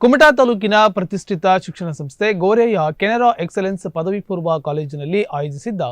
ಕುಮಟಾ ತಾಲೂಕಿನ ಪ್ರತಿಷ್ಠಿತ ಶಿಕ್ಷಣ ಸಂಸ್ಥೆ ಗೋರೆಯ ಕೆನರಾ ಎಕ್ಸಲೆನ್ಸ್ ಪದವಿ ಪೂರ್ವ ಕಾಲೇಜಿನಲ್ಲಿ ಆಯೋಜಿಸಿದ್ದ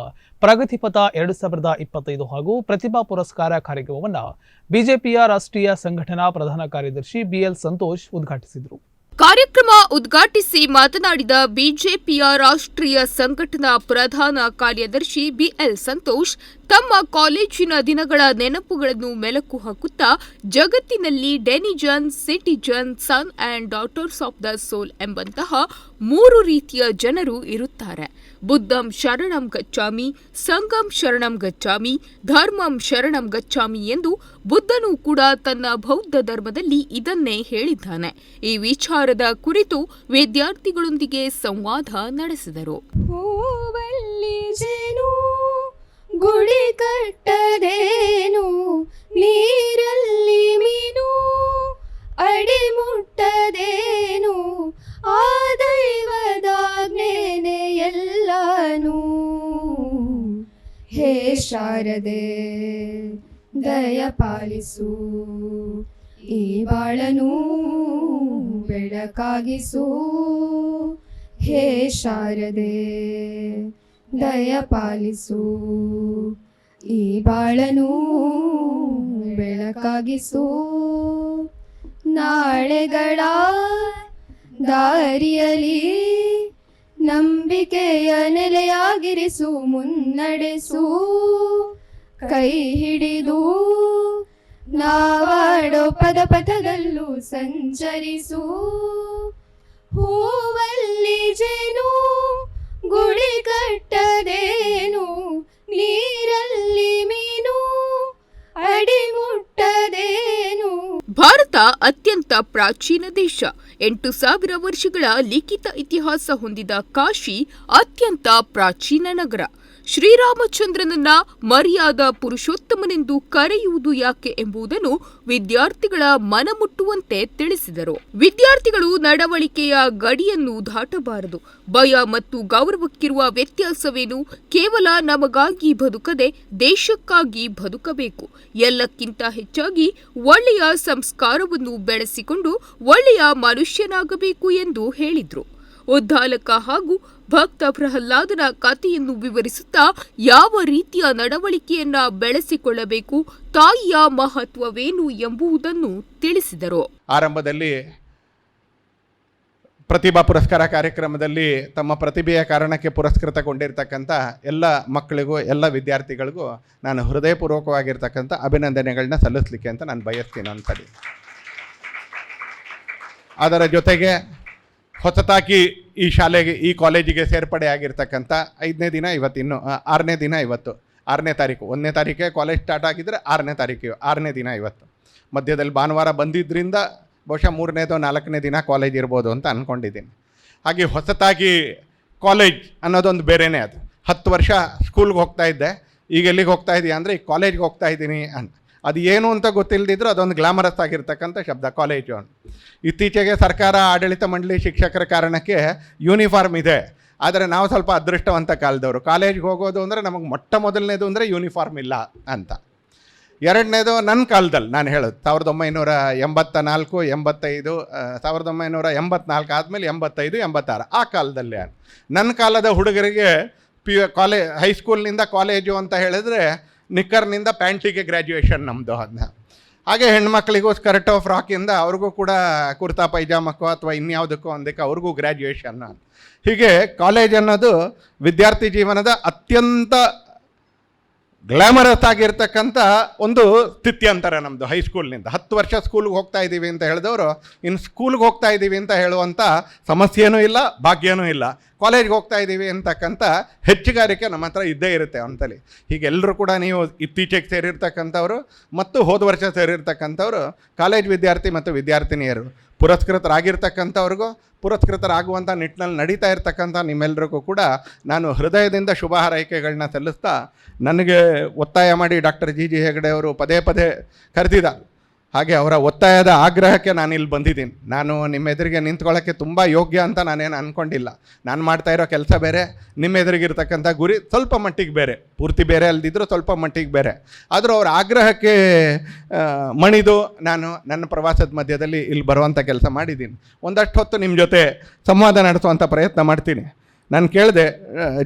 ಪ್ರಗತಿಪಥ ಎರಡು ಸಾವಿರದ ಇಪ್ಪತ್ತೈದು ಹಾಗೂ ಪ್ರತಿಭಾ ಪುರಸ್ಕಾರ ಕಾರ್ಯಕ್ರಮವನ್ನು ಬಿಜೆಪಿಯ ರಾಷ್ಟ್ರೀಯ ಸಂಘಟನಾ ಪ್ರಧಾನ ಕಾರ್ಯದರ್ಶಿ ಬಿಎಲ್ ಸಂತೋಷ್ ಉದ್ಘಾಟಿಸಿದರು. ಕಾರ್ಯಕ್ರಮ ಉದ್ಘಾಟಿಸಿ ಮಾತನಾಡಿದ ಬಿಜೆಪಿಯ ರಾಷ್ಟ್ರೀಯ ಸಂಘಟನಾ ಪ್ರಧಾನ ಕಾರ್ಯದರ್ಶಿ ಬಿಎಲ್ ಸಂತೋಷ್ ತಮ್ಮ ಕಾಲೇಜಿನ ದಿನಗಳ ನೆನಪುಗಳನ್ನು ಮೆಲುಕು ಹಾಕುತ್ತಾ ಜಗತ್ತಿನಲ್ಲಿ denizen, citizen, son and daughters of the soul ಎಂಬಂತಹ ಮೂರು ರೀತಿಯ ಜನರು ಇರುತ್ತಾರೆ. ಬುದ್ಧಂ ಶರಣಂ ಗಚ್ಚಾಮಿ ಸಂಗಂ ಶರಣಂ ಗಚ್ಚಾಮಿ ಧರ್ಮಂ ಶರಣಂ ಗಚ್ಚಾಮಿ ಎಂದು ಬುದ್ಧನು ಕೂಡ ತನ್ನ ಬೌದ್ಧ ಧರ್ಮದಲ್ಲಿ ಇದನ್ನೇ ಹೇಳಿದ್ದಾನೆ. ಈ ವಿಚಾರದ ಕುರಿತು ವಿದ್ಯಾರ್ಥಿಗಳೊಂದಿಗೆ ಸಂವಾದ ನಡೆಸಿದರು. ಗುಡಿ ಕಟ್ಟದೇನು? ನೀರಲ್ಲಿ ಮೀನು ಅಡಿ ಮುಟ್ಟದೇನು? ಆ ದೈವದಾಗ್ನೇನೆ ಎಲ್ಲಾನು? ಹೇ ಶಾರದೆ, ದಯ ಪಾಲಿಸು. ಈ ಬಾಳನು ಬೆಳಕಾಗಿಸು. ಹೇ ಶಾರದೆ ದಯ ಪಾಲಿಸು ಈ ಬಾಳನು ಬೆಳಕಾಗಿಸು. ನಾಳೆಗಳ ದಾರಿಯಲಿ ನಂಬಿಕೆಯ ನೆಲೆಯಾಗಿರಿಸು, ಮುನ್ನಡೆಸು. ಕೈ ಹಿಡಿದು ನಾವಾಡೋ ಪದ ಪಥದಲ್ಲೂ ಸಂಚರಿಸು. ಹೂವಲ್ಲಿ ಜೇನು ಗುಡಿ ಕಟ್ಟದೇನು? ನೀರಲ್ಲಿ ಮೀನು ಅಡಿ ಮುಟ್ಟದೇನು? ಭಾರತ ಅತ್ಯಂತ ಪ್ರಾಚೀನ ದೇಶ. ಎಂಟು ಸಾವಿರ ವರ್ಷಗಳ ಲಿಖಿತ ಇತಿಹಾಸ ಹೊಂದಿದ ಕಾಶಿ ಅತ್ಯಂತ ಪ್ರಾಚೀನ ನಗರ. ಶ್ರೀರಾಮಚಂದ್ರನನ್ನ ಮರ್ಯಾದ ಪುರುಷೋತ್ತಮನೆಂದು ಕರೆಯುವುದು ಯಾಕೆ ಎಂಬುದನ್ನು ವಿದ್ಯಾರ್ಥಿಗಳ ಮನಮುಟ್ಟುವಂತೆ ತಿಳಿಸಿದರು. ವಿದ್ಯಾರ್ಥಿಗಳು ನಡವಳಿಕೆಯ ಗಡಿಯನ್ನು ದಾಟಬಾರದು. ಭಯ ಮತ್ತು ಗೌರವಕ್ಕಿರುವ ವ್ಯತ್ಯಾಸವೇನು? ಕೇವಲ ನಮಗಾಗಿ ಬದುಕದೆ ದೇಶಕ್ಕಾಗಿ ಬದುಕಬೇಕು. ಎಲ್ಲಕ್ಕಿಂತ ಹೆಚ್ಚಾಗಿ ಒಳ್ಳೆಯ ಸಂಸ್ಕಾರವನ್ನು ಬೆಳೆಸಿಕೊಂಡು ಒಳ್ಳೆಯ ಮನುಷ್ಯನಾಗಬೇಕು ಎಂದು ಹೇಳಿದರು. ಉದ್ದಾಲಕ ಹಾಗೂ ಭಕ್ತ ಪ್ರಹ್ಲಾದನ ಕಥೆಯನ್ನು ವಿವರಿಸುತ್ತಾ ಯಾವ ರೀತಿಯ ನಡವಳಿಕೆಯನ್ನ ಬೆಳೆಸಿಕೊಳ್ಳಬೇಕು, ತಾಯಿಯ ಮಹತ್ವವೇನು ಎಂಬುದನ್ನು ತಿಳಿಸಿದರು. ಆರಂಭದಲ್ಲಿ ಪ್ರತಿಭಾ ಪುರಸ್ಕಾರ ಕಾರ್ಯಕ್ರಮದಲ್ಲಿ ತಮ್ಮ ಪ್ರತಿಭೆಯ ಕಾರಣಕ್ಕೆ ಪುರಸ್ಕೃತಗೊಂಡಿರ್ತಕ್ಕಂಥ ಎಲ್ಲ ಮಕ್ಕಳಿಗೂ, ಎಲ್ಲ ವಿದ್ಯಾರ್ಥಿಗಳಿಗೂ ನಾನು ಹೃದಯಪೂರ್ವಕವಾಗಿರ್ತಕ್ಕಂಥ ಅಭಿನಂದನೆಗಳನ್ನ ಸಲ್ಲಿಸಲಿಕ್ಕೆ ಅಂತ ನಾನು ಬಯಸ್ತೀನಿ ಅಂತ ಅದರ ಜೊತೆಗೆ ಹೊಸತಾಗಿ ಈ ಶಾಲೆಗೆ, ಈ ಕಾಲೇಜಿಗೆ ಸೇರ್ಪಡೆ ಆಗಿರ್ತಕ್ಕಂಥ ಐದನೇ ದಿನ ಇವತ್ತಿನ್ನು ಆರನೇ ದಿನ ಇವತ್ತು. ಆರನೇ ತಾರೀಕು, ಒಂದನೇ ತಾರೀಕೆ ಕಾಲೇಜ್ ಸ್ಟಾರ್ಟ್ ಆಗಿದ್ದರೆ ಆರನೇ ತಾರೀಕು ಆರನೇ ದಿನ ಇವತ್ತು. ಮಧ್ಯದಲ್ಲಿ ಭಾನುವಾರ ಬಂದಿದ್ದರಿಂದ ಬಹುಶಃ ಮೂರನೇದು ನಾಲ್ಕನೇ ದಿನ ಕಾಲೇಜ್ ಇರ್ಬೋದು ಅಂತ ಅಂದ್ಕೊಂಡಿದ್ದೀನಿ ಹಾಗೆ ಹೊಸತಾಗಿ ಕಾಲೇಜ್ ಅನ್ನೋದೊಂದು ಬೇರೆಯೇ ಅದು. ಹತ್ತು ವರ್ಷ ಸ್ಕೂಲ್ಗೆ ಹೋಗ್ತಾ ಇದ್ದೆ. ಈಗ ಎಲ್ಲಿಗೆ ಹೋಗ್ತಾ ಇದ್ದೀಯಾ ಅಂದರೆ ಈಗ ಕಾಲೇಜ್ಗೆ ಹೋಗ್ತಾ ಇದ್ದೀನಿ ಅಂತ. ಅದು ಏನು ಅಂತ ಗೊತ್ತಿಲ್ಲದಿದ್ರು ಅದೊಂದು ಗ್ಲಾಮರಸ್ ಆಗಿರ್ತಕ್ಕಂಥ ಶಬ್ದ ಕಾಲೇಜು ಇತ್ತೀಚೆಗೆ ಸರ್ಕಾರ, ಆಡಳಿತ ಮಂಡಳಿ ಶಿಕ್ಷಕರ ಕಾರಣಕ್ಕೆ ಯೂನಿಫಾರ್ಮ್ ಇದೆ. ಆದರೆ ನಾವು ಸ್ವಲ್ಪ ಅದೃಷ್ಟವಂತ ಕಾಲದವರು. ಕಾಲೇಜ್ಗೆ ಹೋಗೋದು ಅಂದರೆ ನಮಗೆ ಮೊಟ್ಟ ಮೊದಲನೇದು ಅಂದರೆ ಯೂನಿಫಾರ್ಮ್ ಇಲ್ಲ ಅಂತ. ಎರಡನೇದು ನನ್ನ ಕಾಲದಲ್ಲಿ ನಾನು ಹೇಳೋದು. ಸಾವಿರದ ಒಂಬೈನೂರ ಎಂಬತ್ತ ನಾಲ್ಕು ಎಂಬತ್ತೈದು ಸಾವಿರದ ಒಂಬೈನೂರ ಎಂಬತ್ನಾಲ್ಕು ಆದಮೇಲೆ ಎಂಬತ್ತೈದು, ಎಂಬತ್ತಾರು. ಆ ಕಾಲದಲ್ಲಿ ನನ್ನ ಕಾಲದ ಹುಡುಗರಿಗೆ ಪಿ ಯು ಕಾಲೇ ಹೈಸ್ಕೂಲ್ನಿಂದ ಕಾಲೇಜು ಅಂತ ಹೇಳಿದ್ರೆ ನಿಕ್ಕರ್ನಿಂದ ಪ್ಯಾಂಟಿಗೆ ಗ್ರ್ಯಾಜುಯೇಷನ್ ನಮ್ಮದು ಅದನ್ನ ಹಾಗೆ ಹೆಣ್ಮಕ್ಳಿಗೂ ಸ್ಕರ್ಟ್ ಫ್ರಾಕಿಂದ ಅವ್ರಿಗೂ ಕೂಡ ಕುರ್ತಾ ಪೈಜಾಮಕ್ಕೋ ಅಥವಾ ಇನ್ಯಾವುದಕ್ಕೋ ಒಂದಕ್ಕೆ ಅವ್ರಿಗೂ ಗ್ರ್ಯಾಜುಯೇಷನ್. ಹೀಗೆ ಕಾಲೇಜ್ ಅನ್ನೋದು ವಿದ್ಯಾರ್ಥಿ ಜೀವನದ ಅತ್ಯಂತ ಗ್ಲಾಮರಸ್ ಆಗಿರ್ತಕ್ಕಂಥ ಒಂದು ಸ್ಥಿತಿ ಅಂತಾರೆ ನಮ್ಮದು ಹೈಸ್ಕೂಲ್ನಿಂದ ಹತ್ತು ವರ್ಷ ಸ್ಕೂಲ್ಗೆ ಹೋಗ್ತಾ ಇದ್ದೀವಿ ಅಂತ ಹೇಳಿದವರು, ಇನ್ನು ಸ್ಕೂಲ್ಗೆ ಹೋಗ್ತಾ ಇದ್ದೀವಿ ಅಂತ ಹೇಳುವಂಥ ಸಮಸ್ಯೆನೂ ಇಲ್ಲ, ಭಾಗ್ಯನೂ ಇಲ್ಲ. ಕಾಲೇಜ್ಗೆ ಹೋಗ್ತಾ ಇದ್ದೀವಿ ಅಂತಕ್ಕಂಥ ಹೆಚ್ಚುಗಾರಿಕೆ ನಮ್ಮ ಹತ್ರ ಇದ್ದೇ ಇರುತ್ತೆ ಅಂತಲ್ಲಿ ಹೀಗೆ ಎಲ್ಲರೂ ಕೂಡ ನೀವು ಇತ್ತೀಚೆಗೆ ಸೇರಿರ್ತಕ್ಕಂಥವ್ರು ಮತ್ತು ಹೋದ ವರ್ಷ ಸೇರಿರ್ತಕ್ಕಂಥವ್ರು ಕಾಲೇಜ್ ವಿದ್ಯಾರ್ಥಿ ಮತ್ತು ವಿದ್ಯಾರ್ಥಿನಿಯರು. ಪುರಸ್ಕೃತರಾಗಿರ್ತಕ್ಕಂಥವ್ರಿಗೂ, ಪುರಸ್ಕೃತರಾಗುವಂಥ ನಿಟ್ಟಿನಲ್ಲಿ ನಡೀತಾ ಇರ್ತಕ್ಕಂಥ ನಿಮ್ಮೆಲ್ಲರಿಗೂ ಕೂಡ ನಾನು ಹೃದಯದಿಂದ ಶುಭ ಹಾರೈಕೆಗಳನ್ನ ಸಲ್ಲಿಸ್ತಾ, ನನಗೆ ಒತ್ತಾಯ ಮಾಡಿ ಡಾಕ್ಟರ್ ಜಿ ಜಿ ಹೆಗಡೆ ಅವರು ಪದೇ ಪದೇ ಕರೆದಿದ್ದ ಹಾಗೆ ಅವರ ಒತ್ತಾಯದ ಆಗ್ರಹಕ್ಕೆ ನಾನು ಇಲ್ಲಿ ಬಂದಿದ್ದೀನಿ. ನಾನು ನಿಮ್ಮ ಎದುರಿಗೆ ನಿಂತ್ಕೊಳ್ಳೋಕ್ಕೆ ತುಂಬ ಯೋಗ್ಯ ಅಂತ ನಾನೇನು ಅಂದ್ಕೊಂಡಿಲ್ಲ ನಾನು ಮಾಡ್ತಾ ಇರೋ ಕೆಲಸ ಬೇರೆ, ನಿಮ್ಮ ಎದುರಿಗಿರ್ತಕ್ಕಂಥ ಗುರಿ ಸ್ವಲ್ಪ ಮಟ್ಟಿಗೆ ಬೇರೆ. ಪೂರ್ತಿ ಬೇರೆ ಅಲ್ದಿದ್ರು ಸ್ವಲ್ಪ ಮಟ್ಟಿಗೆ ಬೇರೆ. ಆದರೂ ಅವರ ಆಗ್ರಹಕ್ಕೆ ಮಣಿದು ನಾನು ನನ್ನ ಪ್ರವಾಸದ ಮಧ್ಯದಲ್ಲಿ ಇಲ್ಲಿ ಬರುವಂಥ ಕೆಲಸ ಮಾಡಿದ್ದೀನಿ. ಒಂದಷ್ಟು ಹೊತ್ತು ನಿಮ್ಮ ಜೊತೆ ಸಂವಾದ ನಡೆಸುವಂಥ ಪ್ರಯತ್ನ ಮಾಡ್ತೀನಿ. ನಾನು ಕೇಳಿದೆ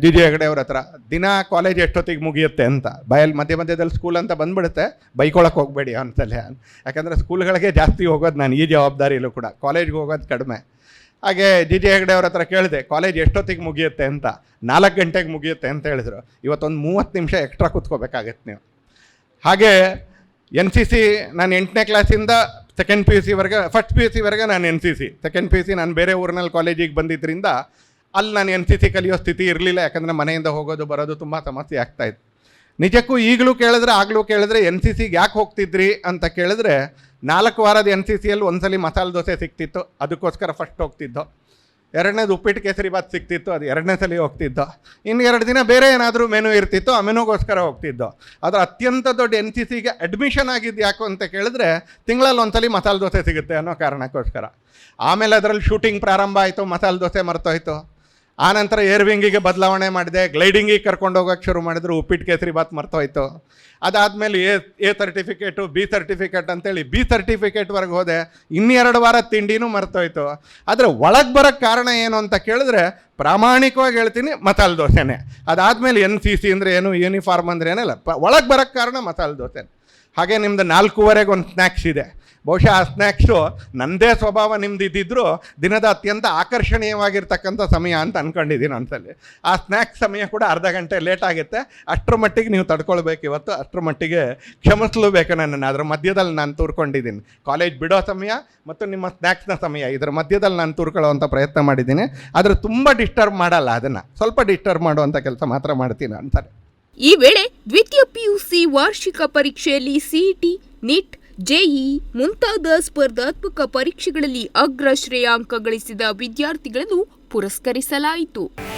ಜಿ ಜಿ ಹೆಗಡೆ ಅವ್ರ ಹತ್ರ, ದಿನ ಕಾಲೇಜ್ ಎಷ್ಟೊತ್ತಿಗೆ ಮುಗಿಯುತ್ತೆ ಅಂತ. ಬಯಲ್ ಮಧ್ಯ ಮಧ್ಯದಲ್ಲಿ ಸ್ಕೂಲ್ ಅಂತ ಬಂದ್ಬಿಡುತ್ತೆ ಬೈಕೊಳಕ್ಕೆ ಹೋಗಬೇಡಿ ಅಂತಲೇ ಯಾಕಂದರೆ ಸ್ಕೂಲ್ಗಳಿಗೆ ಜಾಸ್ತಿ ಹೋಗೋದು ನಾನು ಈ ಜವಾಬ್ದಾರಿಯಲ್ಲೂ ಕೂಡ ಕಾಲೇಜ್ಗೆ ಹೋಗೋದು ಕಡಿಮೆ. ಹಾಗೆ ಜಿ ಜಿ ಹೆಗಡೆ ಅವ್ರ ಹತ್ರ ಕೇಳಿದೆ ಕಾಲೇಜ್ ಎಷ್ಟೊತ್ತಿಗೆ ಮುಗಿಯುತ್ತೆ ಅಂತ. ನಾಲ್ಕು ಗಂಟೆಗೆ ಮುಗಿಯುತ್ತೆ ಅಂತ ಹೇಳಿದರು. ಇವತ್ತೊಂದು ಮೂವತ್ತು ನಿಮಿಷ ಎಕ್ಸ್ಟ್ರಾ ಕೂತ್ಕೋಬೇಕಾಗತ್ತೆ ನೀವು. ಹಾಗೆ ಎನ್ ಸಿ ಸಿ ನಾನು ಎಂಟನೇ ಕ್ಲಾಸಿಂದ ಸೆಕೆಂಡ್ ಪಿ ಯು ಸಿವರೆಗೆ ಫಸ್ಟ್ ಪಿ ಯು ಸಿವರೆಗೆ ನಾನು N C C. Second P U C ನಾನು ಬೇರೆ ಊರಿನಲ್ಲಿ ಕಾಲೇಜಿಗೆ ಬಂದಿದ್ದರಿಂದ ಅಲ್ಲಿ ನಾನು ಎನ್ ಸಿ ಕಲಿಯೋ ಸ್ಥಿತಿ ಇರಲಿಲ್ಲ, ಯಾಕಂದರೆ ಮನೆಯಿಂದ ಹೋಗೋದು, ಬರೋದು ತುಂಬ ಸಮಸ್ಯೆ ಆಗ್ತಾಯಿತ್ತು ನಿಜಕ್ಕೂ ಈಗಲೂ ಕೇಳಿದ್ರೆ, ಆಗಲೂ ಕೇಳಿದ್ರೆ ಎನ್ ಸಿ ಸಿಗೆ ಯಾಕೆ ಹೋಗ್ತಿದ್ರಿ ಅಂತ ಕೇಳಿದ್ರೆ, ನಾಲ್ಕು ವಾರದ ಎನ್ ಸಿ ಸಿಯಲ್ಲಿ ಒಂದ್ಸಲಿ ಮಸಾಲೆ ದೋಸೆ ಸಿಕ್ತಿತ್ತು, ಅದಕ್ಕೋಸ್ಕರ ಫಸ್ಟ್ ಹೋಗ್ತಿದ್ದೋ. ಎರಡನೇದು ಉಪ್ಪಿಟ್ಟು ಕೇಸರಿ ಬಾತ್ ಸಿಕ್ತಿತ್ತು, ಅದು ಎರಡನೇ ಸಲ ಹೋಗ್ತಿದ್ದೋ. ಇನ್ನು ಎರಡು ದಿನ ಬೇರೆ ಏನಾದರೂ ಮೆನು ಇರ್ತಿತ್ತು, ಆ ಮೆನುಗೋಸ್ಕರ ಹೋಗ್ತಿದ್ದೋ. ಅದು ಅತ್ಯಂತ ದೊಡ್ಡ ಎನ್ ಸಿ ಸಿಗೆ ಅಡ್ಮಿಷನ್ ಆಗಿದ್ದು ಯಾಕು ಅಂತ ಕೇಳಿದ್ರೆ, ತಿಂಗಳಲ್ಲಿ ಒಂದ್ಸಲಿ ಮಸಾಲೆ ದೋಸೆ ಸಿಗುತ್ತೆ ಅನ್ನೋ ಕಾರಣಕ್ಕೋಸ್ಕರ. ಆಮೇಲೆ ಅದರಲ್ಲಿ ಶೂಟಿಂಗ್ ಪ್ರಾರಂಭ ಆಯಿತು, ಮಸಾಲೆ ದೋಸೆ ಮರ್ತೋಯ್ತು. ಆನಂತರ ಏರ್ ವಿಂಗಿಗೆ ಬದಲಾವಣೆ ಮಾಡಿದೆ, ಗ್ಲೈಡಿಂಗಿಗೆ ಕರ್ಕೊಂಡು ಹೋಗೋಕೆ ಶುರು ಮಾಡಿದ್ರು ಉಪ್ಪಿಟ್ಟು ಕೇಸರಿ ಬಾತ್ ಮರ್ತೋಯ್ತು. ಅದಾದಮೇಲೆ A A certificate, B certificate ಅಂತೇಳಿ ಬಿ ಸರ್ಟಿಫಿಕೇಟ್ವರೆಗೆ ಹೋದೆ, ಇನ್ನೆರಡು ವಾರ ತಿಂಡಿನೂ ಮರ್ತೋಯ್ತು. ಆದರೆ ಒಳಗೆ ಬರೋಕ್ಕೆ ಕಾರಣ ಏನು ಅಂತ ಕೇಳಿದ್ರೆ ಪ್ರಾಮಾಣಿಕವಾಗಿ ಹೇಳ್ತೀನಿ, ಮಸಾಲೆ ದೋಸೆನೇ. ಅದಾದಮೇಲೆ ಎನ್ ಸಿ ಸಿ ಅಂದರೆ ಏನು ಯೂನಿಫಾರ್ಮ್ ಅಂದ್ರೆ ಏನಿಲ್ಲ, ಪ, ಒಳಗೆ ಬರೋಕ್ಕೆ ಕಾರಣ ಮಸಾಲೆ ದೋಸೆ ಹಾಗೆ ನಿಮ್ಮದು ನಾಲ್ಕೂವರೆಗೆ ಒಂದು ಸ್ನ್ಯಾಕ್ಸ್ ಇದೆ. ಬಹುಶಃ ಆ ಸ್ನ್ಯಾಕ್ಸು ನನ್ನದೇ ಸ್ವಭಾವ ನಿಮ್ದು ದಿನದ ಅತ್ಯಂತ ಆಕರ್ಷಣೀಯವಾಗಿರ್ತಕ್ಕಂಥ ಸಮಯ ಅಂತ ಅನ್ಕೊಂಡಿದ್ದೀನಿ ಅನ್ಸಲ್ಲಿ ಆ ಸ್ನ್ಯಾಕ್ಸ್ ಸಮಯ ಕೂಡ ಅರ್ಧ ಗಂಟೆ ಲೇಟ್ ಆಗುತ್ತೆ. ಅಷ್ಟರ ಮಟ್ಟಿಗೆ ನೀವು ತಡ್ಕೊಳ್ಬೇಕು ಇವತ್ತು. ಅಷ್ಟರ ಮಟ್ಟಿಗೆ ಕ್ಷಮಿಸ್ಲೇಬೇಕು ನನ್ನನ್ನು. ಅದರ ಮಧ್ಯದಲ್ಲಿ ನಾನು ತೂರ್ಕೊಂಡಿದ್ದೀನಿ. ಕಾಲೇಜ್ ಬಿಡೋ ಸಮಯ ಮತ್ತು ನಿಮ್ಮ ಸ್ನ್ಯಾಕ್ಸ್ನ ಸಮಯ. ಇದರ ಮಧ್ಯದಲ್ಲಿ ನಾನು ತೂರ್ಕೊಳ್ಳೋವಂಥ ಪ್ರಯತ್ನ ಮಾಡಿದ್ದೀನಿ. ಆದರೆ ತುಂಬ ಡಿಸ್ಟರ್ಬ್ ಮಾಡಲ್ಲ ಅದನ್ನು. ಸ್ವಲ್ಪ ಡಿಸ್ಟರ್ಬ್ ಮಾಡುವಂಥ ಕೆಲಸ ಮಾತ್ರ ಮಾಡ್ತೀನಿ ಅಂತಾರೆ ಈ ವೇಳೆ ದ್ವಿತೀಯ ಪಿಯುಸಿ ವಾರ್ಷಿಕ ಪರೀಕ್ಷೆಯಲ್ಲಿ ಸಿಇಟಿ ನಿಟ್ ಜೆಇ ಮುಂತಾದ ಸ್ಪರ್ಧಾತ್ಮಕ ಪರೀಕ್ಷೆಗಳಲ್ಲಿ ಅಗ್ರ ಶ್ರೇಯಾಂಕ ಗಳಿಸಿದ ವಿದ್ಯಾರ್ಥಿಗಳನ್ನು ಪುರಸ್ಕರಿಸಲಾಯಿತು.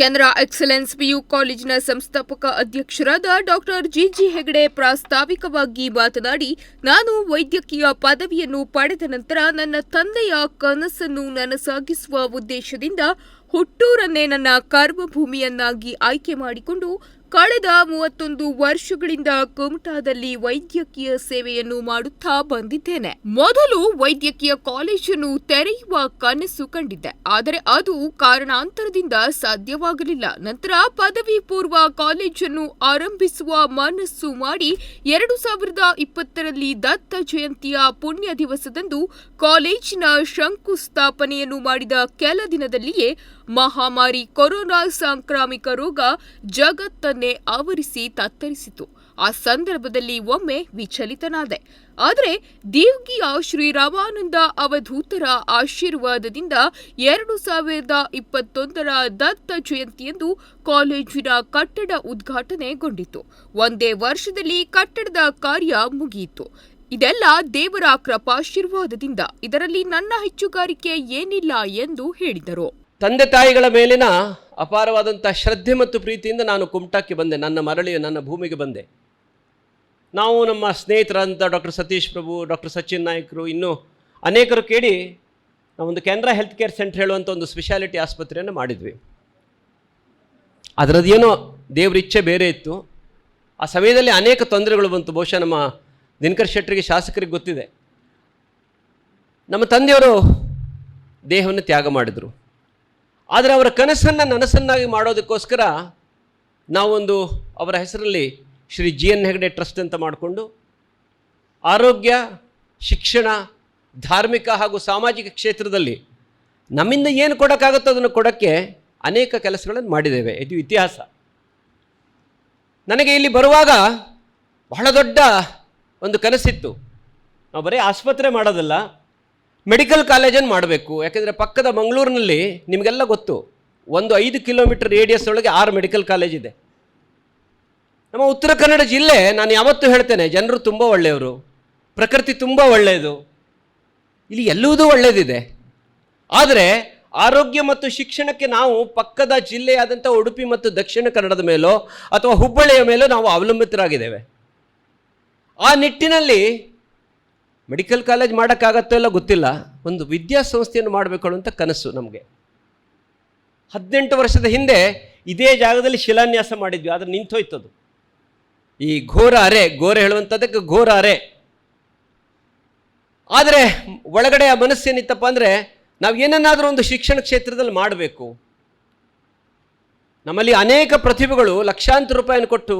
ಕೆನರಾ ಎಕ್ಸಲೆನ್ಸ್ ಪಿಯು ಕಾಲೇಜಿನ ಸಂಸ್ಥಾಪಕ ಅಧ್ಯಕ್ಷರಾದ ಡಾಕ್ಟರ್ ಜಿಜಿ ಹೆಗಡೆ ಪ್ರಾಸ್ತಾವಿಕವಾಗಿ ಮಾತನಾಡಿ, ನಾನು ವೈದ್ಯಕೀಯ ಪದವಿಯನ್ನು ಪಡೆದ ನಂತರ ನನ್ನ ತಂದೆಯ ಕನಸನ್ನು ನನಸಾಗಿಸುವ ಉದ್ದೇಶದಿಂದ ಹುಟ್ಟೂರನ್ನೇ ನನ್ನ ಕರ್ಮಭೂಮಿಯನ್ನಾಗಿ ಆಯ್ಕೆ ಮಾಡಿಕೊಂಡು ಕಳೆದ ಮೂವತ್ತೊಂದು ವರ್ಷಗಳಿಂದ ಕುಮಟಾದಲ್ಲಿ ವೈದ್ಯಕೀಯ ಸೇವೆಯನ್ನು ಮಾಡುತ್ತಾ ಬಂದಿದ್ದೇನೆ. ಮೊದಲು ವೈದ್ಯಕೀಯ ಕಾಲೇಜನ್ನು ತೆರೆಯುವ ಕನಸು ಕಂಡಿದ್ದೆ. ಆದರೆ ಅದು ಕಾರಣಾಂತರದಿಂದ ಸಾಧ್ಯವಾಗಲಿಲ್ಲ. ನಂತರ ಪದವಿ ಪೂರ್ವ ಕಾಲೇಜನ್ನು ಆರಂಭಿಸುವ ಮನಸ್ಸು ಮಾಡಿ ಎರಡು ಸಾವಿರದ ಇಪ್ಪತ್ತರಲ್ಲಿ ದತ್ತ ಜಯಂತಿಯ ಪುಣ್ಯ ದಿವಸದಂದು ಕಾಲೇಜಿನ ಶಂಕುಸ್ಥಾಪನೆಯನ್ನು ಮಾಡಿದ ಕೆಲ ದಿನದಲ್ಲಿಯೇ ಮಹಾಮಾರಿ ಕೊರೋನಾ ಸಾಂಕ್ರಾಮಿಕ ರೋಗ ಜಗತ್ತನ್ನೇ ಆವರಿಸಿ ತತ್ತರಿಸಿತು. ಆ ಸಂದರ್ಭದಲ್ಲಿ ಒಮ್ಮೆ ವಿಚಲಿತನಾದೆ. ಆದರೆ ದೇವ್ಗಿಯ ಶ್ರೀರಾಮಾನಂದ ಅವಧೂತರ ಆಶೀರ್ವಾದದಿಂದ ಎರಡು ಸಾವಿರದ ಇಪ್ಪತ್ತೊಂದರ ದತ್ತ ಜಯಂತಿಯಂದು ಕಾಲೇಜಿನ ಕಟ್ಟಡ ಉದ್ಘಾಟನೆಗೊಂಡಿತು. ಒಂದೇ ವರ್ಷದಲ್ಲಿ ಕಟ್ಟಡದ ಕಾರ್ಯ ಮುಗಿಯಿತು. ಇದೆಲ್ಲ ದೇವರ ಕೃಪಾಶೀರ್ವಾದದಿಂದ. ಇದರಲ್ಲಿ ನನ್ನ ಹೆಚ್ಚುಗಾರಿಕೆ ಏನಿಲ್ಲ ಎಂದು ಹೇಳಿದರು. ತಂದೆ ತಾಯಿಗಳ ಮೇಲಿನ ಅಪಾರವಾದಂಥ ಶ್ರದ್ಧೆ ಮತ್ತು ಪ್ರೀತಿಯಿಂದ ನಾನು ಕುಮಟಾಕ್ಕೆ ಬಂದೆ. ನನ್ನ ಮರಳಿ ನನ್ನ ಭೂಮಿಗೆ ಬಂದೆ. ನಾವು ನಮ್ಮ ಸ್ನೇಹಿತರಂಥ ಡಾಕ್ಟರ್ ಸತೀಶ್ ಪ್ರಭು, ಡಾಕ್ಟರ್ ಸಚಿನ್ ನಾಯ್ಕರು, ಇನ್ನೂ ಅನೇಕರು ಕೇಳಿ ನಾವೊಂದು ಕೆನರಾ ಹೆಲ್ತ್ ಕೇರ್ ಸೆಂಟರ್ ಹೇಳುವಂಥ ಒಂದು ಸ್ಪೆಷಾಲಿಟಿ ಆಸ್ಪತ್ರೆಯನ್ನು ಮಾಡಿದ್ವಿ. ಅದರದ್ದೇನೋ ದೇವ್ರ ಇಚ್ಛೆ ಬೇರೆ ಇತ್ತು. ಆ ಸಮಯದಲ್ಲಿ ಅನೇಕ ತೊಂದರೆಗಳು ಬಂತು. ಬಹುಶಃ ನಮ್ಮ ದಿನಕರ್ ಶೆಟ್ಟರಿಗೆ, ಶಾಸಕರಿಗೆ ಗೊತ್ತಿದೆ. ನಮ್ಮ ತಂದೆಯವರು ದೇಹವನ್ನು ತ್ಯಾಗ ಮಾಡಿದರು. ಆದರೆ ಅವರ ಕನಸನ್ನು ನನಸನ್ನಾಗಿ ಮಾಡೋದಕ್ಕೋಸ್ಕರ ನಾವೊಂದು ಅವರ ಹೆಸರಲ್ಲಿ Shri G N Hegde trust ಅಂತ ಮಾಡಿಕೊಂಡು ಆರೋಗ್ಯ, ಶಿಕ್ಷಣ, ಧಾರ್ಮಿಕ ಹಾಗೂ ಸಾಮಾಜಿಕ ಕ್ಷೇತ್ರದಲ್ಲಿ ನಮ್ಮಿಂದ ಏನು ಕೊಡೋಕ್ಕಾಗುತ್ತೋ ಅದನ್ನು ಕೊಡೋಕ್ಕೆ ಅನೇಕ ಕೆಲಸಗಳನ್ನು ಮಾಡಿದ್ದೇವೆ. ಇದು ಇತಿಹಾಸ. ನನಗೆ ಇಲ್ಲಿ ಬರುವಾಗ ಬಹಳ ದೊಡ್ಡ ಒಂದು ಕನಸಿತ್ತು. ನಾವು ಬರೀ ಆಸ್ಪತ್ರೆ ಮಾಡೋದಲ್ಲ ಮೆಡಿಕಲ್ ಕಾಲೇಜನ್ನು ಮಾಡಬೇಕು. ಯಾಕೆಂದರೆ ಪಕ್ಕದ ಮಂಗಳೂರಿನಲ್ಲಿ ನಿಮಗೆಲ್ಲ ಗೊತ್ತು, ಒಂದು ಐದು ಕಿಲೋಮೀಟರ್ ರೇಡಿಯಸ್ ಒಳಗೆ ಆರು ಮೆಡಿಕಲ್ ಕಾಲೇಜ್ ಇದೆ. ನಮ್ಮ ಉತ್ತರ ಕನ್ನಡ ಜಿಲ್ಲೆ ನಾನು ಯಾವತ್ತೂ ಹೇಳ್ತೇನೆ, ಜನರು ತುಂಬ ಒಳ್ಳೆಯವರು, ಪ್ರಕೃತಿ ತುಂಬ ಒಳ್ಳೆಯದು, ಇಲ್ಲಿ ಎಲ್ಲವುದೂ ಒಳ್ಳೆಯದಿದೆ ಆದರೆ ಆರೋಗ್ಯ ಮತ್ತು ಶಿಕ್ಷಣಕ್ಕೆ ನಾವು ಪಕ್ಕದ ಜಿಲ್ಲೆಯಾದಂಥ ಉಡುಪಿ ಮತ್ತು ದಕ್ಷಿಣ ಕನ್ನಡದ ಮೇಲೋ ಅಥವಾ ಹುಬ್ಬಳ್ಳಿಯ ಮೇಲೋ ನಾವು ಅವಲಂಬಿತರಾಗಿದ್ದೇವೆ. ಆ ನಿಟ್ಟಿನಲ್ಲಿ ಮೆಡಿಕಲ್ ಕಾಲೇಜ್ ಮಾಡೋಕ್ಕಾಗತ್ತೋ ಇಲ್ಲ ಗೊತ್ತಿಲ್ಲ. ಒಂದು ವಿದ್ಯಾಸಂಸ್ಥೆಯನ್ನು ಮಾಡಬೇಕು ಅಂತ ಕನಸು ನಮಗೆ. ಹದಿನೆಂಟು ವರ್ಷದ ಹಿಂದೆ ಇದೇ ಜಾಗದಲ್ಲಿ ಶಿಲಾನ್ಯಾಸ ಮಾಡಿದ್ವಿ. ಆದರೆ ನಿಂತೋಯ್ತದು. ಈ ಘೋರ ಅರೆ ಗೋರೆ ಹೇಳುವಂಥದ್ದಕ್ಕೆ ಘೋರ ಅರೆ. ಆದರೆ ಒಳಗಡೆ ಆ ಮನಸ್ಸೇನಿತ್ತಪ್ಪ ಅಂದರೆ ನಾವು ಏನನ್ನಾದರೂ ಒಂದು ಶಿಕ್ಷಣ ಕ್ಷೇತ್ರದಲ್ಲಿ ಮಾಡಬೇಕು. ನಮ್ಮಲ್ಲಿ ಅನೇಕ ಪ್ರತಿಭೆಗಳು ಲಕ್ಷಾಂತರ ರೂಪಾಯಿಯನ್ನು ಕೊಟ್ಟು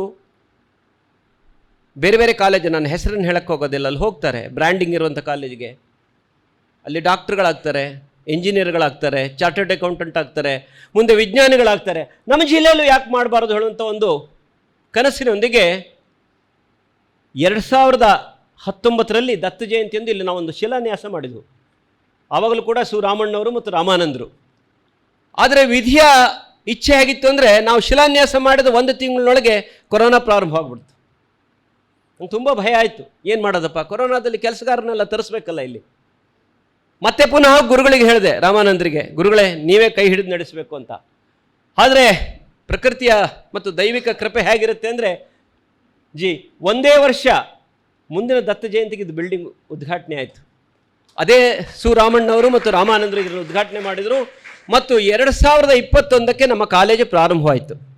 ಬೇರೆ ಬೇರೆ ಕಾಲೇಜು ನನ್ನ ಹೆಸರನ್ನು ಹೇಳಕ್ಕೆ ಹೋಗೋದಿಲ್ಲ. ಅಲ್ಲಿ ಹೋಗ್ತಾರೆ ಬ್ರ್ಯಾಂಡಿಂಗ್ ಇರುವಂಥ ಕಾಲೇಜಿಗೆ ಅಲ್ಲಿ ಡಾಕ್ಟ್ರುಗಳಾಗ್ತಾರೆ ಇಂಜಿನಿಯರ್ಗಳಾಗ್ತಾರೆ ಚಾರ್ಟರ್ಡ್ ಅಕೌಂಟೆಂಟ್ ಆಗ್ತಾರೆ, ಮುಂದೆ ವಿಜ್ಞಾನಿಗಳಾಗ್ತಾರೆ. ನಮ್ಮ ಜಿಲ್ಲೆಯಲ್ಲೂ ಯಾಕೆ ಮಾಡಬಾರ್ದು ಹೇಳುವಂಥ ಒಂದು ಕನಸಿನೊಂದಿಗೆ ಎರಡು ಸಾವಿರದ ಹತ್ತೊಂಬತ್ತರಲ್ಲಿ ದತ್ತ ಜಯಂತಿಯಂದು ಇಲ್ಲಿ ನಾವೊಂದು ಶಿಲಾನ್ಯಾಸ ಮಾಡಿದ್ವು. ಆವಾಗಲೂ ಕೂಡ ಸುರಾಮಣ್ಣವರು ಮತ್ತು ರಾಮಾನಂದರು. ಆದರೆ ವಿಧಿಯ ಇಚ್ಛೆ ಹೇಗಿತ್ತು ಅಂದರೆ ನಾವು ಶಿಲಾನ್ಯಾಸ ಮಾಡಿದ ಒಂದು ತಿಂಗಳೊಳಗೆ ಕೊರೋನಾ ಪ್ರಾರಂಭ ಆಗ್ಬಿಡ್ತು. ನಂಗೆ ತುಂಬ ಭಯ ಆಯಿತು. ಏನು ಮಾಡೋದಪ್ಪ? ಕೊರೋನಾದಲ್ಲಿ ಕೆಲಸಗಾರನೆಲ್ಲ ತರಿಸ್ಬೇಕಲ್ಲ ಇಲ್ಲಿ. ಮತ್ತೆ ಪುನಃ ಗುರುಗಳಿಗೆ ಹೇಳಿದೆ, ರಾಮಾನಂದರಿಗೆ, ಗುರುಗಳೇ, ನೀವೇ ಕೈ ಹಿಡಿದು ನಡೆಸಬೇಕು ಅಂತ. ಆದರೆ ಪ್ರಕೃತಿಯ ಮತ್ತು ದೈವಿಕ ಕೃಪೆ ಹೇಗಿರುತ್ತೆ ಅಂದರೆ, ಜಿ, ಒಂದೇ ವರ್ಷ ಮುಂದಿನ ದತ್ತ ಜಯಂತಿಗೆ ಇದು ಬಿಲ್ಡಿಂಗ್ ಉದ್ಘಾಟನೆ ಆಯಿತು. ಅದೇ ಸುರಾಮಣ್ಣವರು ಮತ್ತು ರಾಮಾನಂದರು ಇದನ್ನು ಉದ್ಘಾಟನೆ ಮಾಡಿದರು. ಮತ್ತು ಎರಡು ಸಾವಿರದ ಇಪ್ಪತ್ತೊಂದಕ್ಕೆ ನಮ್ಮ ಕಾಲೇಜು ಪ್ರಾರಂಭವಾಯಿತು.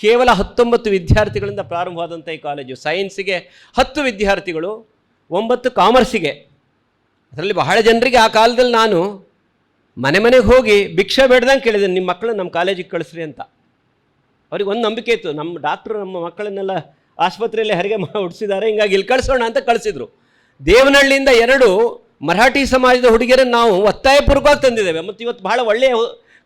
ಕೇವಲ ಹತ್ತೊಂಬತ್ತು ವಿದ್ಯಾರ್ಥಿಗಳಿಂದ ಪ್ರಾರಂಭವಾದಂಥ ಈ ಕಾಲೇಜು. ಸೈನ್ಸಿಗೆ ಹತ್ತು ವಿದ್ಯಾರ್ಥಿಗಳು, ಒಂಬತ್ತು ಕಾಮರ್ಸಿಗೆ. ಅದರಲ್ಲಿ ಬಹಳ ಜನರಿಗೆ ಆ ಕಾಲದಲ್ಲಿ ನಾನು ಮನೆ ಮನೆಗೆ ಹೋಗಿ ಭಿಕ್ಷೆ ಬೇಡ್ದಂಗೆ ಕೇಳಿದೆ ನಿಮ್ಮ ಮಕ್ಕಳು ನಮ್ಮ ಕಾಲೇಜಿಗೆ ಕಳಿಸ್ರಿ ಅಂತ. ಅವ್ರಿಗೆ ಒಂದು ನಂಬಿಕೆ ಇತ್ತು, ನಮ್ಮ ಡಾಕ್ಟ್ರು ನಮ್ಮ ಮಕ್ಕಳನ್ನೆಲ್ಲ ಆಸ್ಪತ್ರೆಯಲ್ಲಿ ಹೆರಿಗೆ ಹುಡ್ಸಿದ್ದಾರೆ ಹಿಂಗಾಗಿ ಇಲ್ಲಿ ಕಳಿಸೋಣ ಅಂತ ಕಳಿಸಿದ್ರು. ದೇವನಹಳ್ಳಿಯಿಂದ ಎರಡು ಮರಾಠಿ ಸಮಾಜದ ಹುಡುಗಿಯರನ್ನು ನಾವು ಒತ್ತಾಯಪೂರ್ವಕವಾಗಿ ತಂದಿದ್ದೇವೆ. ಮತ್ತು ಇವತ್ತು ಬಹಳ ಒಳ್ಳೆಯ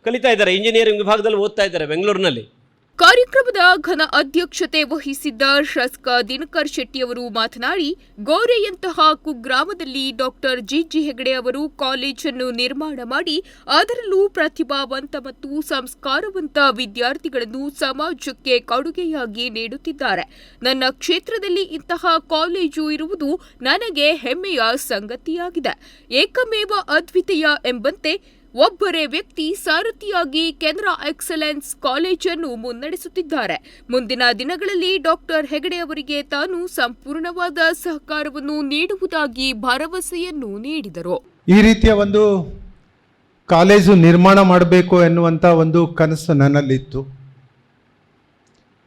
ಕಲಿತಾ ಇದ್ದಾರೆ, ಇಂಜಿನಿಯರಿಂಗ್ ವಿಭಾಗದಲ್ಲಿ ಓದ್ತಾ ಇದ್ದಾರೆ, ಬೆಂಗಳೂರಿನಲ್ಲಿ. ಕಾರ್ಯಕ್ರಮದ ಘನ ಅಧ್ಯಕ್ಷತೆ ವಹಿಸಿದ್ದ ಶಾಸಕ ದಿನಕರ್ ಶೆಟ್ಟಿಯವರು ಮಾತನಾಡಿ, ಗೋರೆಯಂತಹ ಕುಗ್ರಾಮದಲ್ಲಿ ಡಾಕ್ಟರ್ ಜಿಜಿ ಹೆಗಡೆ ಅವರು ಕಾಲೇಜನ್ನು ನಿರ್ಮಾಣ ಮಾಡಿ, ಅದರಲ್ಲೂ ಪ್ರತಿಭಾವಂತ ಮತ್ತು ಸಂಸ್ಕಾರವಂತ ವಿದ್ಯಾರ್ಥಿಗಳನ್ನು ಸಮಾಜಕ್ಕೆ ಕೊಡುಗೆಯಾಗಿ ನೀಡುತ್ತಿದ್ದಾರೆ. ನನ್ನ ಕ್ಷೇತ್ರದಲ್ಲಿ ಇಂತಹ ಕಾಲೇಜು ಇರುವುದು ನನಗೆ ಹೆಮ್ಮೆಯ ಸಂಗತಿಯಾಗಿದೆ. ಏಕಮೇವ ಅದ್ವಿತೀಯ ಎಂಬಂತೆ ಒಬ್ಬರೇ ವ್ಯಕ್ತಿ ಸಾರಥಿಯಾಗಿ ಕೇಂದ್ರ ಎಕ್ಸಲೆನ್ಸ್ ಕಾಲೇಜನ್ನು ಮುನ್ನಡೆಸುತ್ತಿದ್ದಾರೆ. ಮುಂದಿನ ದಿನಗಳಲ್ಲಿ ಡಾಕ್ಟರ್ ಹೆಗಡೆ ಅವರಿಗೆ ತಾನು ಸಂಪೂರ್ಣವಾದ ಸಹಕಾರವನ್ನು ನೀಡುವುದಾಗಿ ಭರವಸೆಯನ್ನು ನೀಡಿದರು. ಈ ರೀತಿಯ ಒಂದು ಕಾಲೇಜು ನಿರ್ಮಾಣ ಮಾಡಬೇಕು ಎನ್ನುವಂಥ ಒಂದು ಕನಸು ನನ್ನಲ್ಲಿತ್ತು.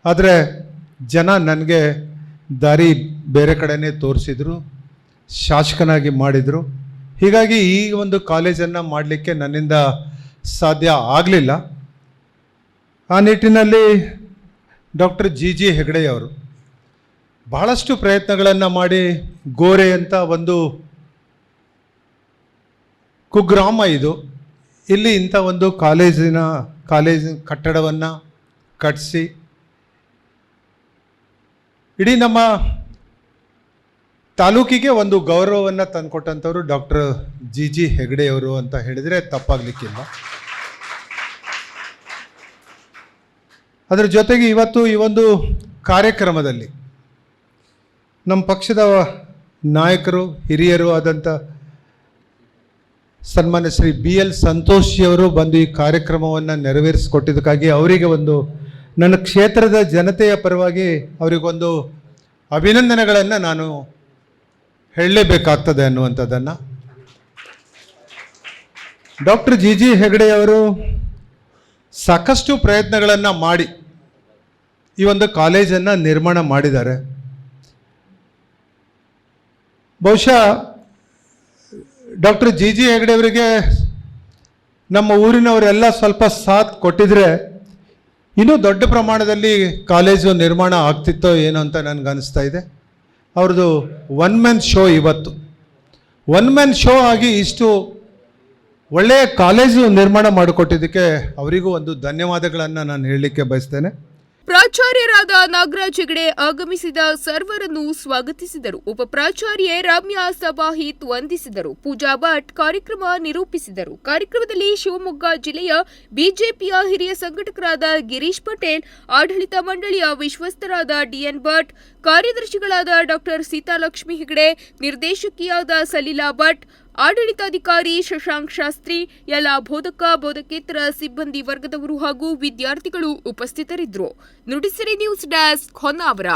ಆದರೆ ಜನ ನನಗೆ ದಾರಿ ಬೇರೆ ಕಡೆನೇ ತೋರಿಸಿದ್ರು, ಶಾಸಕನಾಗಿ ಮಾಡಿದರು. ಹೀಗಾಗಿ ಈ ಒಂದು ಕಾಲೇಜನ್ನು ಮಾಡಲಿಕ್ಕೆ ನನ್ನಿಂದ ಸಾಧ್ಯ ಆಗಲಿಲ್ಲ. ಆ ನಿಟ್ಟಿನಲ್ಲಿ ಡಾಕ್ಟರ್ ಜಿ ಜಿ ಹೆಗಡೆಯವರು ಬಹಳಷ್ಟು ಪ್ರಯತ್ನಗಳನ್ನು ಮಾಡಿ ಗೋರೆ ಅಂತ ಒಂದು ಕುಗ್ರಾಮ ಇದು. ಇಲ್ಲಿ ಇಂಥ ಒಂದು ಕಾಲೇಜಿನ ಕಾಲೇಜಿನ ಕಟ್ಟಡವನ್ನು ಕಟ್ಟಿಸಿ ಇಡೀ ನಮ್ಮ ತಾಲೂಕಿಗೆ ಒಂದು ಗೌರವವನ್ನು ತಂದುಕೊಟ್ಟಂಥವ್ರು ಡಾಕ್ಟರ್ ಜಿ ಜಿ ಹೆಗಡೆಯವರು ಅಂತ ಹೇಳಿದರೆ ತಪ್ಪಾಗಲಿಕ್ಕಿಲ್ಲ. ಅದರ ಜೊತೆಗೆ ಇವತ್ತು ಈ ಒಂದು ಕಾರ್ಯಕ್ರಮದಲ್ಲಿ ನಮ್ಮ ಪಕ್ಷದ ನಾಯಕರು, ಹಿರಿಯರು ಆದಂಥ ಸನ್ಮಾನ್ಯ ಶ್ರೀ ಬಿ ಎಲ್ ಸಂತೋಷಿಯವರು ಬಂದು ಈ ಕಾರ್ಯಕ್ರಮವನ್ನು ನೆರವೇರಿಸಿಕೊಟ್ಟಿದ್ದಕ್ಕಾಗಿ ಅವರಿಗೆ ಒಂದು ನನ್ನ ಕ್ಷೇತ್ರದ ಜನತೆಯ ಪರವಾಗಿ ಅವರಿಗೊಂದು ಅಭಿನಂದನೆಗಳನ್ನು ನಾನು ಹೇಳಲೇಬೇಕಾಗ್ತದೆ ಅನ್ನುವಂಥದ್ದನ್ನು. ಡಾಕ್ಟರ್ ಜಿ ಜಿ ಹೆಗಡೆಯವರು ಸಾಕಷ್ಟು ಪ್ರಯತ್ನಗಳನ್ನು ಮಾಡಿ ಈ ಒಂದು ಕಾಲೇಜನ್ನು ನಿರ್ಮಾಣ ಮಾಡಿದ್ದಾರೆ. ಬಹುಶಃ ಡಾಕ್ಟರ್ ಜಿ ಜಿ ಹೆಗಡೆಯವರಿಗೆ ನಮ್ಮ ಊರಿನವರೆಲ್ಲ ಸ್ವಲ್ಪ ಸಾಥ್ ಕೊಟ್ಟಿದ್ರೆ ಇನ್ನೂ ದೊಡ್ಡ ಪ್ರಮಾಣದಲ್ಲಿ ಕಾಲೇಜು ನಿರ್ಮಾಣ ಆಗ್ತಿತ್ತೋ ಏನೋ ಅಂತ ನನಗನ್ನಿಸ್ತಾ ಇದೆ. ಅವ್ರದ್ದು ಒನ್ ಮ್ಯಾನ್ ಶೋ ಇವತ್ತು. ಒನ್ ಮ್ಯಾನ್ ಶೋ ಆಗಿ ಇಷ್ಟು ಒಳ್ಳೆಯ ಕಾಲೇಜು ನಿರ್ಮಾಣ ಮಾಡಿಕೊಟ್ಟಿದ್ದಕ್ಕೆ ಅವರಿಗೂ ಒಂದು ಧನ್ಯವಾದಗಳನ್ನು ನಾನು ಹೇಳಲಿಕ್ಕೆ ಬಯಸ್ತೇನೆ. ಪ್ರಾಚಾರ್ಯರಾದ ನಾಗರಾಜ್ ಹೆಗಡೆ ಆಗಮಿಸಿದ ಸರ್ವರನ್ನು ಸ್ವಾಗತಿಸಿದರು. ಉಪ ಪ್ರಾಚಾರ್ಯೆ ರಮ್ಯಾ ಸಬಾಹಿತ್ ವಂದಿಸಿದರು. ಪೂಜಾ ಭಟ್ ಕಾರ್ಯಕ್ರಮ ನಿರೂಪಿಸಿದರು. ಕಾರ್ಯಕ್ರಮದಲ್ಲಿ ಶಿವಮೊಗ್ಗ ಜಿಲ್ಲೆಯ ಬಿಜೆಪಿಯ ಹಿರಿಯ ಸಂಘಟಕರಾದ ಗಿರೀಶ್ ಪಟೇಲ್, ಆಡಳಿತ ಮಂಡಳಿಯ ವಿಶ್ವಸ್ತರಾದ ಡಿಎನ್ ಭಟ್, ಕಾರ್ಯದರ್ಶಿಗಳಾದ ಡಾಕ್ಟರ್ ಸೀತಾಲಕ್ಷ್ಮಿ ಹೆಗಡೆ, ನಿರ್ದೇಶಕಿಯಾದ ಸಲೀಲಾ ಭಟ್ ಆಡಳಿತಾಧಿಕಾರಿ ಶಶಾಂಕ್ ಶಾಸ್ತ್ರಿ, ಎಲ್ಲ ಬೋಧಕ, ಬೋಧಕೇತರ ಸಿಬ್ಬಂದಿ ವರ್ಗದವರು ಹಾಗೂ ವಿದ್ಯಾರ್ಥಿಗಳು ಉಪಸ್ಥಿತರಿದ್ದರು. Nudisiri news desk Honnavar.